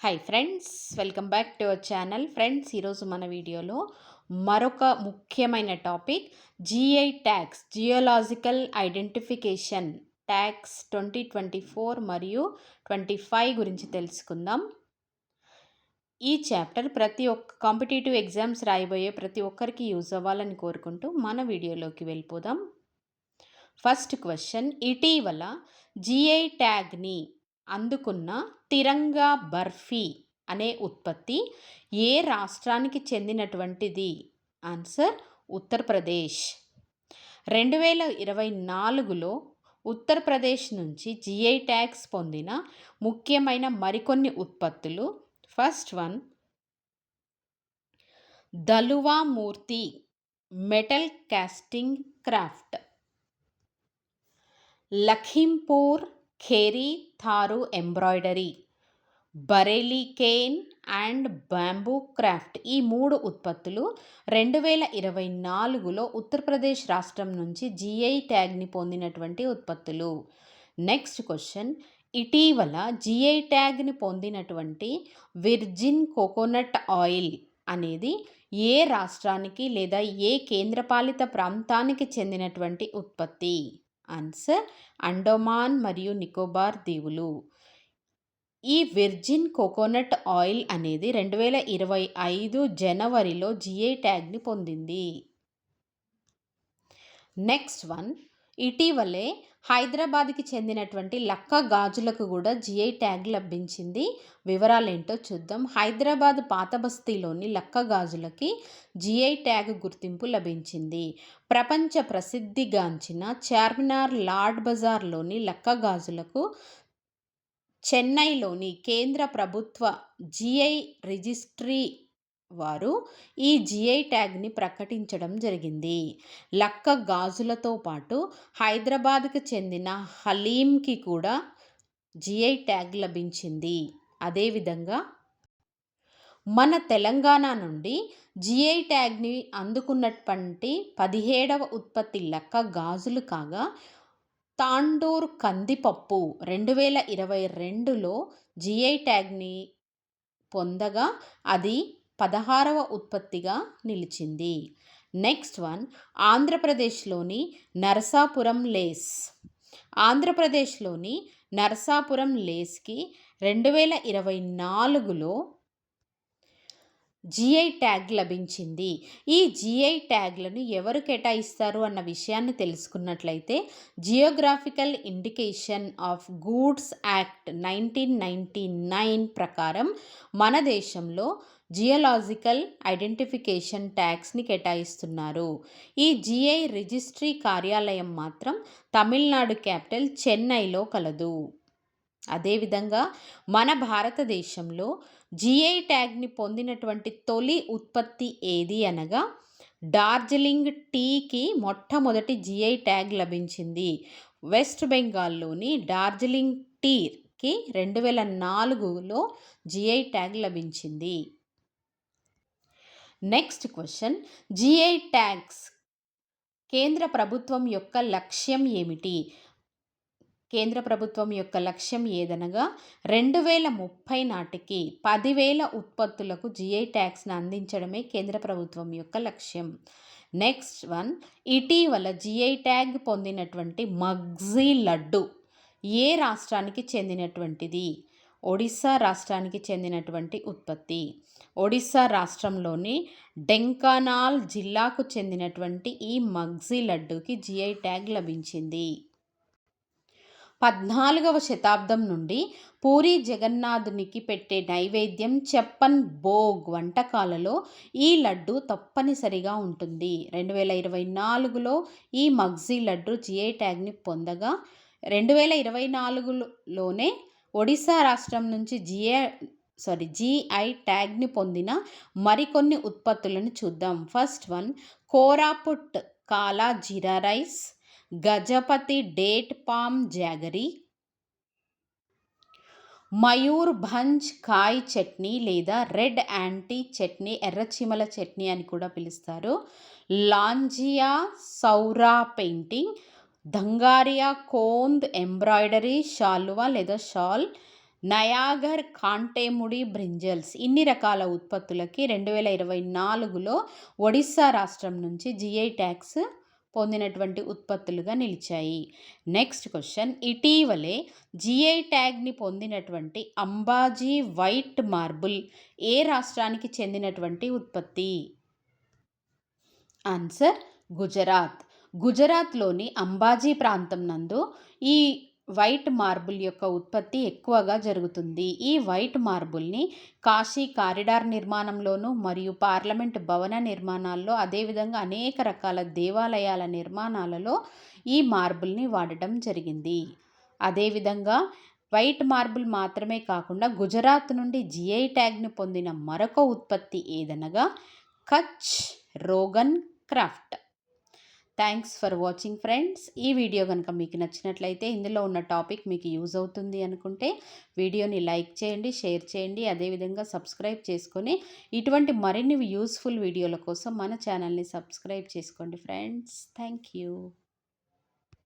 Hi friends welcome back to our channel friends ఈరోజు మన వీడియోలో మరొక ముఖ్యమైన topic GI tax geological identification tax twenty twenty four మరియు ట్వంటీ ఫైవ్ గురించి తెలుసుకుందాం. ఈ చాప్టర్ ప్రతి ఒక్క కాంపిటేటివ్ ఎగ్జామ్స్ రాయబోయే ప్రతి ఒక్కరికి యూజ్ అవ్వాలని కోరుకుంటూ మన వీడియోలోకి వెళ్ళిపోదాం. ఫస్ట్ క్వశ్చన్ ఇటీవల జిఐ ట్యాగ్ని అందుకున్న తిరంగా బర్ఫీ అనే ఉత్పత్తి ఏ రాష్ట్రానికి చెందినటువంటిది? ఆన్సర్ ఉత్తరప్రదేశ్. రెండు వేల ఇరవై నాలుగులో ఉత్తరప్రదేశ్ నుంచి జిఐ ట్యాక్స్ పొందిన ముఖ్యమైన మరికొన్ని ఉత్పత్తులు first one Dhalua Murti metal casting craft. Lakhimpur Kheri Tharu embroidery Bareilly cane and bamboo craft ఈ మూడు ఉత్పత్తులు రెండు వేల ఇరవై నాలుగులో ఉత్తరప్రదేశ్ రాష్ట్రం నుంచి జిఐ ట్యాగ్ని పొందినటువంటి ఉత్పత్తులు. నెక్స్ట్ క్వశ్చన్ ఇటీవల జిఐ ట్యాగ్ని పొందినటువంటి విర్జిన్ కోకోనట్ ఆయిల్ అనేది ఏ రాష్ట్రానికి లేదా ఏ కేంద్రపాలిత ప్రాంతానికి చెందినటువంటి ఉత్పత్తి? ఆన్సర్ అండోమాన్ మరియు నికోబార్ దీవులు. ఈ విర్జిన్ కోకోనట్ ఆయిల్ అనేది రెండు వేల ఇరవై ఐదు జనవరిలో జిఐ ట్యాగ్ని పొందింది. నెక్స్ట్ వన్ ఇటీవలే హైదరాబాద్కి చెందినటువంటి లక్క గాజులకు కూడా జిఐ ట్యాగ్ లభించింది. వివరాలేంటో చూద్దాం. హైదరాబాద్ పాత బస్తీలోని లక్క గాజులకి జిఐ ట్యాగ్ గుర్తింపు లభించింది. ప్రపంచ ప్రసిద్ధిగాంచిన చార్మినార్ లార్డ్ బజార్లోని లక్క గాజులకు చెన్నైలోని కేంద్ర ప్రభుత్వ జిఐ రిజిస్ట్రీ వారు ఈ జిఐ ట్యాగ్ని ప్రకటించడం జరిగింది. లక్క గాజులతో పాటు హైదరాబాద్కు చెందిన హలీంకి కూడా జిఐ ట్యాగ్ లభించింది. అదేవిధంగా మన తెలంగాణ నుండి జిఐ ట్యాగ్ని అందుకున్నటువంటి పదిహేడవ ఉత్పత్తి లక్క గాజులు కాగా తాండూర్ కందిపప్పు రెండు వేల ఇరవై రెండులో జిఐ ట్యాగ్ని పొందగా అది పదహారవ ఉత్పత్తిగా నిలిచింది. నెక్స్ట్ వన్ ఆంధ్రప్రదేశ్లోని నరసాపురం లేస్. ఆంధ్రప్రదేశ్లోని నరసాపురం లేస్కి రెండు వేల ఇరవై నాలుగులో జిఐ ట్యాగ్ లభించింది. ఈ జిఐ ట్యాగ్లను ఎవరు కేటాయిస్తారు అన్న విషయాన్ని తెలుసుకున్నట్లయితే geographical indication of goods act nineteen ninety nine ప్రకారం మన దేశంలో జియోలాజికల్ ఐడెంటిఫికేషన్ ట్యాక్స్ని కేటాయిస్తున్నారు. ఈ జిఐ రిజిస్ట్రీ కార్యాలయం మాత్రం తమిళనాడు క్యాపిటల్ చెన్నైలో కలదు. అదేవిధంగా మన భారతదేశంలో జిఐ ట్యాగ్ని పొందినటువంటి తొలి ఉత్పత్తి ఏది అనగా డార్జిలింగ్ టీకి మొట్టమొదటి జిఐ ట్యాగ్ లభించింది. వెస్ట్ బెంగాల్లోని డార్జిలింగ్ టీకి రెండు వేల నాలుగులో జిఐ ట్యాగ్ లభించింది. Next question. జిఐ ట్యాగ్స్ కేంద్ర ప్రభుత్వం యొక్క లక్ష్యం ఏమిటి? కేంద్ర ప్రభుత్వం యొక్క లక్ష్యం ఏదనగా రెండు వేల ముప్పై నాటికి పదివేల ఉత్పత్తులకు జిఐ ట్యాక్స్ను అందించడమే కేంద్ర ప్రభుత్వం యొక్క లక్ష్యం. నెక్స్ట్ వన్ ఇటీవల జిఐ ట్యాగ్ పొందినటువంటి మగ్జీ లడ్డు ఏ రాష్ట్రానికి చెందినటువంటిది? ఒడిస్సా రాష్ట్రానికి చెందినటువంటి ఉత్పత్తి. ఒడిస్సా రాష్ట్రంలోని డెంకానాల్ జిల్లాకు చెందినటువంటి ఈ మగ్జీ లడ్డుకి జిఐ ట్యాగ్ లభించింది. పద్నాలుగవ శతాబ్దం నుండి పూరి జగన్నాథునికి పెట్టే నైవేద్యం చెప్పన్ భోగ్ వంటకాలలో ఈ లడ్డు తప్పనిసరిగా ఉంటుంది. రెండు వేల ఇరవై నాలుగులో ఈ మగ్జీ లడ్డు జిఐ ట్యాగ్ని పొందగా రెండు వేల ఇరవై నాలుగులోనే ఒడిశా రాష్ట్రం నుంచి జిఐ సారీ జీఐ ట్యాగ్ని పొందిన మరికొన్ని ఉత్పత్తులను చూద్దాం. First one Koraput Kala Jeera rice Gajapati date palm jaggery Mayur Bhanj Kai chutney లేదా రెడ్ యాంటీ చట్నీ ఎర్రచీమల చట్నీ అని కూడా పిలుస్తారు. లాంజియా సౌరా పెయింటింగ్ దంగారియా కోంద్ ఎంబ్రాయిడరీ షాలువా లేదా షాల్ నయాగర్ కాంటేముడి బ్రింజల్స్ ఇన్ని రకాల ఉత్పత్తులకి రెండు వేల ఇరవై నాలుగులో ఒడిస్సా రాష్ట్రం నుంచి జిఐ ట్యాక్స్ పొందినటువంటి ఉత్పత్తులుగా నిలిచాయి. Next question. ఇటీవలే జిఐ ట్యాగ్ని పొందినటువంటి అంబాజీ వైట్ మార్బుల్ ఏ రాష్ట్రానికి చెందినటువంటి ఉత్పత్తి? ఆన్సర్ గుజరాత్. గుజరాత్లోని అంబాజీ ప్రాంతం నందు ఈ వైట్ మార్బుల్ యొక్క ఉత్పత్తి ఎక్కువగా జరుగుతుంది. ఈ వైట్ మార్బుల్ని కాశీ కారిడార్ నిర్మాణంలోనూ మరియు పార్లమెంట్ భవన నిర్మాణాల్లో అదేవిధంగా అనేక రకాల దేవాలయాల నిర్మాణాలలో ఈ మార్బుల్ని వాడటం జరిగింది. అదేవిధంగా వైట్ మార్బుల్ మాత్రమే కాకుండా గుజరాత్ నుండి జిఐ ట్యాగ్ను పొందిన మరొక ఉత్పత్తి ఏదనగా Kutch Rogan craft. Thanks for watching friends ఈ వీడియో కనుక మీకు నచ్చినట్లయితే ఇందులో ఉన్న టాపిక్ మీకు యూజ్ అవుతుంది అనుకుంటే వీడియోని లైక్ చేయండి షేర్ చేయండి అదేవిధంగా సబ్స్క్రైబ్ చేసుకొని ఇటువంటి మరిన్ని యూస్ఫుల్ వీడియోల కోసం మన ఛానల్ని సబ్స్క్రైబ్ చేసుకోండి ఫ్రెండ్స్ థ్యాంక్ యూ